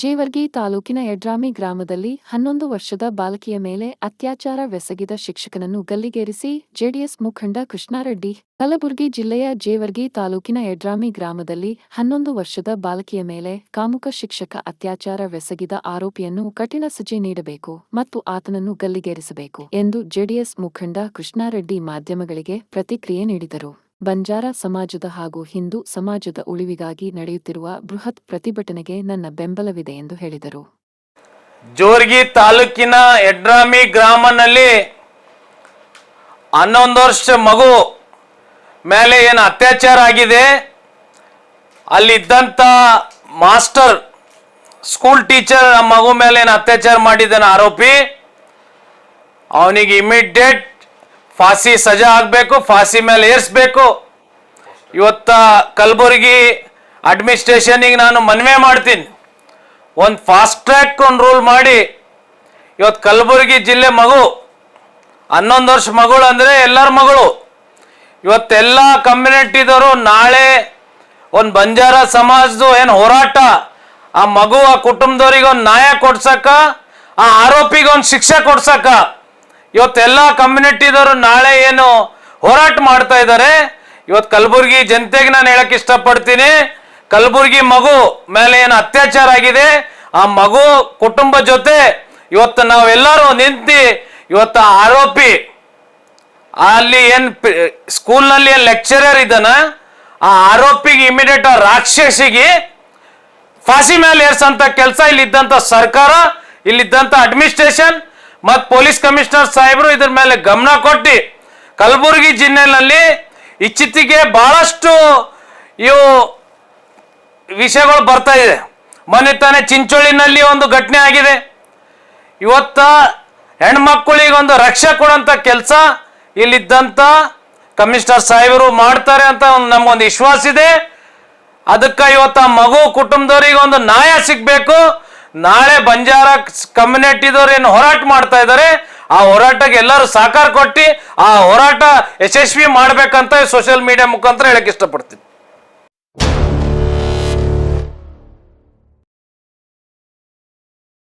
ಜೇವರ್ಗಿ ತಾಲೂಕಿನ ಯಡ್ರಾಮಿ ಗ್ರಾಮದಲ್ಲಿ ಹನ್ನೊಂದು ವರ್ಷದ ಬಾಲಕಿಯ ಮೇಲೆ ಅತ್ಯಾಚಾರವೆಸಗಿದ ಶಿಕ್ಷಕನನ್ನು ಗಲ್ಲಿಗೇರಿಸಿ ಜೆಡಿಎಸ್ ಮುಖಂಡ ಕೃಷ್ಣಾರೆಡ್ಡಿ, ಕಲಬುರಗಿ ಜಿಲ್ಲೆಯ ಜೇವರ್ಗಿ ತಾಲೂಕಿನ ಯಡ್ರಾಮಿ ಗ್ರಾಮದಲ್ಲಿ ಹನ್ನೊಂದು ವರ್ಷದ ಬಾಲಕಿಯ ಮೇಲೆ ಕಾಮುಕ ಶಿಕ್ಷಕ ಅತ್ಯಾಚಾರವೆಸಗಿದ ಆರೋಪಿಯನ್ನು ಕಠಿಣ ಸಜೆ ನೀಡಬೇಕು ಮತ್ತು ಆತನನ್ನು ಗಲ್ಲಿಗೇರಿಸಬೇಕು ಎಂದು ಜೆಡಿಎಸ್ ಮುಖಂಡ ಕೃಷ್ಣಾರೆಡ್ಡಿ ಮಾಧ್ಯಮಗಳಿಗೆ ಪ್ರತಿಕ್ರಿಯೆ ನೀಡಿದರು. ಬಂಜಾರ ಸಮಾಜದ ಹಾಗೂ ಹಿಂದೂ ಸಮಾಜದ ಉಳಿವಿಗಾಗಿ ನಡೆಯುತ್ತಿರುವ ಬೃಹತ್ ಪ್ರತಿಭಟನೆಗೆ ನನ್ನ ಬೆಂಬಲವಿದೆ ಎಂದು ಹೇಳಿದರು. ಜೋರ್ಗಿ ತಾಲೂಕಿನ ಎಡ್ರಾಮಿ ಗ್ರಾಮನಲ್ಲಿ ಹನ್ನೊಂದು ವರ್ಷ ಮಗು ಮೇಲೆ ಏನು ಅತ್ಯಾಚಾರ ಆಗಿದೆ? ಅಲ್ಲಿದ್ದಂಥ ಮಾಸ್ಟರ್, ಸ್ಕೂಲ್ ಟೀಚರ್ ಆ ಮಗು ಮೇಲೆ ಏನು ಅತ್ಯಾಚಾರ ಮಾಡಿದ್ದಾನೆ ಆರೋಪಿ, ಅವನಿಗೆ ಇಮಿಡಿಯೇಟ್ ಫಾಸಿ ಸಜಾ ಆಗಬೇಕು, ಫಾಸಿ ಮೇಲೆ ಏರಿಸ್ಬೇಕು. ಇವತ್ತ ಕಲಬುರಗಿ ಅಡ್ಮಿನಿಸ್ಟ್ರೇಷನಿಗೆ ನಾನು ಮನವಿ ಮಾಡ್ತೀನಿ. ಒಂದು ಫಾಸ್ಟ್ ಟ್ರ್ಯಾಕ್ ಒಂದು ರೂಲ್ ಮಾಡಿ. ಇವತ್ತು ಕಲಬುರಗಿ ಜಿಲ್ಲೆ ಮಗು, ಹನ್ನೊಂದು ವರ್ಷ ಮಗಳು ಅಂದರೆ ಎಲ್ಲರ ಮಗಳು. ಇವತ್ತೆಲ್ಲ ಕಮ್ಯುನಿಟಿದವರು ನಾಳೆ ಒಂದು ಬಂಜಾರ ಸಮಾಜದ ಏನು ಹೋರಾಟ, ಆ ಮಗು, ಆ ಕುಟುಂಬದವ್ರಿಗೆ ಒಂದು ನ್ಯಾಯ ಕೊಡ್ಸಕ್ಕ ಆ ಆರೋಪಿಗೆ ಒಂದು ಶಿಕ್ಷೆ ಕೊಡ್ಸಕ್ಕ ಇವತ್ತೆಲ್ಲ ಕಮ್ಯುನಿಟಿದವರು ನಾಳೆ ಏನು ಹೋರಾಟ ಮಾಡ್ತಾ ಇದ್ದಾರೆ. ಇವತ್ತು ಕಲಬುರಗಿ ಜನತೆಗೆ ನಾನು ಹೇಳಕ್ ಇಷ್ಟಪಡ್ತೀನಿ. ಕಲಬುರಗಿ ಮಗು ಮೇಲೆ ಏನು ಅತ್ಯಾಚಾರ ಆಗಿದೆ. ಆ ಮಗು ಕುಟುಂಬ ಜೊತೆ ಇವತ್ತು ನಾವೆಲ್ಲರೂ ನಿಂತು ಇವತ್ತು ಆರೋಪಿ. ಅಲ್ಲಿ ಏನ್ ಸ್ಕೂಲ್ನಲ್ಲಿ ಏನ್ ಲೆಕ್ಚರರ್ ಇದ್ದಾನ, ಆ ಆರೋಪಿಗೆ ಇಮಿಡಿಯೇಟ್ ರಾಕ್ಷಸಿಗೆ ಫಾಸಿ ಮೇಲೆ ಏರ್ಸಂತ ಕೆಲಸ ಇಲ್ಲಿದ್ದಂಥ ಸರ್ಕಾರ ಇಲ್ಲಿದ್ದಂಥ ಅಡ್ಮಿನಿಸ್ಟ್ರೇಷನ್ ಮತ್ತು ಪೊಲೀಸ್ ಕಮಿಷನರ್ ಸಾಹೇಬರು ಇದ್ರ ಮೇಲೆ ಗಮನ ಕೊಟ್ಟು ಕಲಬುರಗಿ ಜಿಲ್ಲೆನಲ್ಲಿ ಇಚ್ಚಿತ್ತಿಗೆ ಬಹಳಷ್ಟು ಇವು ವಿಷಯಗಳು ಬರ್ತಾ ಇದೆ. ಮೊನ್ನೆ ತಾನೇ ಚಿಂಚೋಳಿನಲ್ಲಿ ಒಂದು ಘಟನೆ ಆಗಿದೆ. ಇವತ್ತ ಹೆಣ್ಮಕ್ಕಳಿಗೆ ಒಂದು ರಕ್ಷೆ ಕೊಡೋಂಥ ಕೆಲಸ ಇಲ್ಲಿದ್ದಂಥ ಕಮಿಷನರ್ ಸಾಹೇಬರು ಮಾಡ್ತಾರೆ ಅಂತ ಒಂದು ನಮಗೊಂದು ವಿಶ್ವಾಸ ಇದೆ. ಅದಕ್ಕೆ ಇವತ್ತು ಮಗು ಕುಟುಂಬದವರಿಗೆ ಒಂದು ನ್ಯಾಯ ಸಿಗಬೇಕು. ನಾಳೆ ಬಂಜಾರ ಕಮ್ಯುನಿಟಿದವ್ರು ಏನು ಹೋರಾಟ ಮಾಡ್ತಾ ಇದ್ದಾರೆ, ಆ ಹೋರಾಟಕ್ಕೆ ಎಲ್ಲರೂ ಸಹಕಾರ ಕೊಟ್ಟು ಆ ಹೋರಾಟ ಯಶಸ್ವಿ ಮಾಡ್ಬೇಕಂತ ಸೋಷಿಯಲ್ ಮೀಡಿಯಾ ಮುಖಾಂತರ ಹೇಳಕ್ ಇಷ್ಟಪಡ್ತೀನಿ.